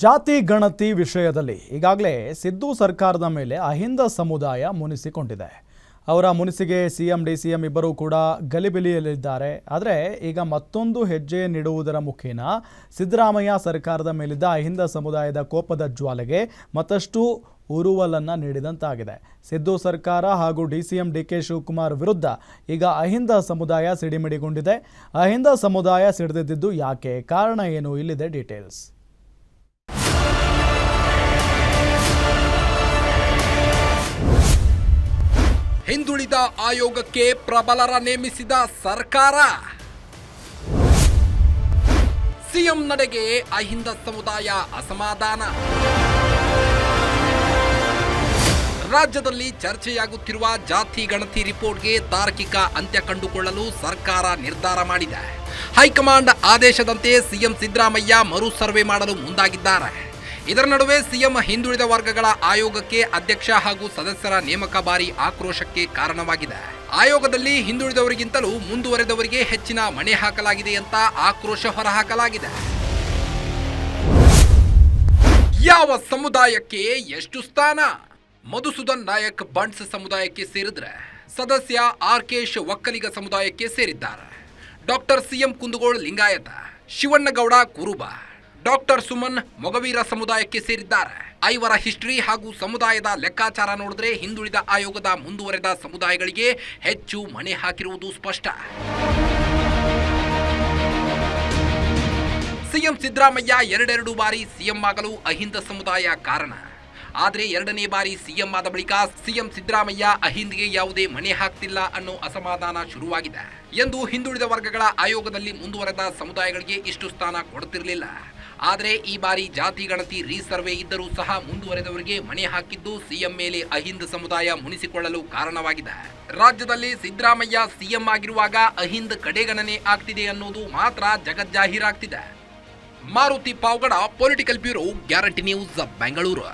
ಜಾತಿ ಗಣತಿ ವಿಷಯದಲ್ಲಿ ಈಗಾಗಲೇ ಸಿದ್ದು ಸರ್ಕಾರದ ಮೇಲೆ ಅಹಿಂದ ಸಮುದಾಯ ಮುನಿಸಿಕೊಂಡಿದೆ. ಅವರ ಮುನಿಸಿಗೆ C M D C M ಇಬ್ಬರೂ ಕೂಡ ಗಲಿಬಿಲಿಯಲ್ಲಿದ್ದಾರೆ. ಆದರೆ ಈಗ ಮತ್ತೊಂದು ಹೆಜ್ಜೆ ನೀಡುವುದರ ಮುಖೇನ ಸಿದ್ದರಾಮಯ್ಯ ಸರ್ಕಾರದ ಮೇಲಿದ್ದ ಅಹಿಂದ ಸಮುದಾಯದ ಕೋಪದ ಜ್ವಾಲೆಗೆ ಮತ್ತಷ್ಟು ಉರುವಲನ್ನು ನೀಡಿದಂತಾಗಿದೆ. ಸಿದ್ದು ಸರ್ಕಾರ ಹಾಗೂ D C M D K Shivakumar ವಿರುದ್ಧ ಈಗ ಅಹಿಂದ ಸಮುದಾಯ ಸಿಡಿಮಿಡಿಗೊಂಡಿದೆ. ಅಹಿಂದ ಸಮುದಾಯ ಸಿಡಿದಿದ್ದು ಯಾಕೆ? ಕಾರಣ ಏನು? ಇಲ್ಲಿದೆ ಡೀಟೇಲ್ಸ್. ಹಿಂದುಳಿದ ಆಯೋಗಕ್ಕೆ ಪ್ರಬಲರ ನೇಮಿಸಿದ ಸರ್ಕಾರ. ಸಿಎಂ ನಡೆಗೆ ಅಹಿಂದ ಸಮುದಾಯ ಅಸಮಾಧಾನ. ರಾಜ್ಯದಲ್ಲಿ ಚರ್ಚೆಯಾಗುತ್ತಿರುವ ಜಾತಿ ಗಣತಿ ರಿಪೋರ್ಟ್ಗೆ ತಾರ್ಕಿಕ ಅಂತ್ಯ ಕಂಡುಕೊಳ್ಳಲು ಸರ್ಕಾರ ನಿರ್ಧಾರ ಮಾಡಿದೆ. ಹೈಕಮಾಂಡ್ ಆದೇಶದಂತೆ ಸಿಎಂ ಸಿದ್ದರಾಮಯ್ಯ ಮರು ಸರ್ವೆ ಮಾಡಲು ಮುಂದಾಗಿದ್ದಾರೆ. ಇದರ ನಡುವೆ ಸಿಎಂ ಹಿಂದುಳಿದ ವರ್ಗಗಳ ಆಯೋಗಕ್ಕೆ ಅಧ್ಯಕ್ಷ ಹಾಗೂ ಸದಸ್ಯರ ನೇಮಕ ಬಾರಿ ಆಕ್ರೋಶಕ್ಕೆ ಕಾರಣವಾಗಿದೆ. ಆಯೋಗದಲ್ಲಿ ಹಿಂದುಳಿದವರಿಗಿಂತಲೂ ಮುಂದುವರೆದವರಿಗೆ ಹೆಚ್ಚಿನ ಮಣೆ ಹಾಕಲಾಗಿದೆ ಅಂತ ಆಕ್ರೋಶ ಹೊರಹಾಕಲಾಗಿದೆ. ಯಾವ ಸಮುದಾಯಕ್ಕೆ ಎಷ್ಟು ಸ್ಥಾನ? ಮಧುಸೂದನ್ ನಾಯಕ್ ಬಂಟ್ಸ್ ಸಮುದಾಯಕ್ಕೆ ಸೇರಿದ್ರೆ, ಸದಸ್ಯ ಆರ್ಕೇಶ್ ಒಕ್ಕಲಿಗ ಸಮುದಾಯಕ್ಕೆ ಸೇರಿದ್ದಾರೆ. Doctor C M Kundagol Lingayat, Shivannagouda Kuruba. Doctor Suman Mogaveera ಸಮುದಾಯಕ್ಕೆ ಸೇರಿದ್ದಾರೆ. ಐವರ ಹಿಸ್ಟ್ರಿ ಹಾಗೂ ಸಮುದಾಯದ ಲೆಕ್ಕಾಚಾರ ನೋಡಿದ್ರೆ ಹಿಂದುಳಿದ ಆಯೋಗದ ಮುಂದುವರೆದ ಸಮುದಾಯಗಳಿಗೆ ಹೆಚ್ಚು ಮಣೆ ಹಾಕಿರುವುದು ಸ್ಪಷ್ಟ. ಸಿಎಂ ಸಿದ್ದರಾಮಯ್ಯ ಎರಡೆರಡು ಬಾರಿ ಸಿಎಂ ಆಗಲು ಅಹಿಂದ ಸಮುದಾಯ ಕಾರಣ. ಆದರೆ ಎರಡನೇ ಬಾರಿ ಸಿಎಂ ಆದ ಬಳಿಕ ಸಿಎಂ ಸಿದ್ದರಾಮಯ್ಯ ಅಹಿಂದ್ಗೆ ಯಾವುದೇ ಮಣೆ ಹಾಕ್ತಿಲ್ಲ ಅನ್ನೋ ಅಸಮಾಧಾನ ಶುರುವಾಗಿದೆ. ಎಂದು ಹಿಂದುಳಿದ ವರ್ಗಗಳ ಆಯೋಗದಲ್ಲಿ ಮುಂದುವರೆದ ಸಮುದಾಯಗಳಿಗೆ ಇಷ್ಟು ಸ್ಥಾನ ಕೊಡುತ್ತಿರಲಿಲ್ಲ ಆದರೆ ಈ ಬಾರಿ ಜಾತಿ ಗಣತಿ ರೀಸರ್ವೆ ಇದ್ದರೂ ಸಹ ಮುಂದುವರೆದವರಿಗೆ ಮಣೆ ಹಾಕಿದ್ದು ಸಿಎಂ ಮೇಲೆ ಅಹಿಂದ ಸಮುದಾಯ ಮುನಿಸಿಕೊಳ್ಳಲು ಕಾರಣವಾಗಿದೆ. ರಾಜ್ಯದಲ್ಲಿ ಸಿದ್ದರಾಮಯ್ಯ ಸಿಎಂ ಆಗಿರುವಾಗ ಅಹಿಂದ ಕಡೆಗಣನೆ ಆಗ್ತಿದೆ ಅನ್ನೋದು ಮಾತ್ರ ಜಗಜ್ಜಾಹೀರಾಗ್ತಿದೆ. Maruti Pavagada political bureau Guarantee News Bengaluru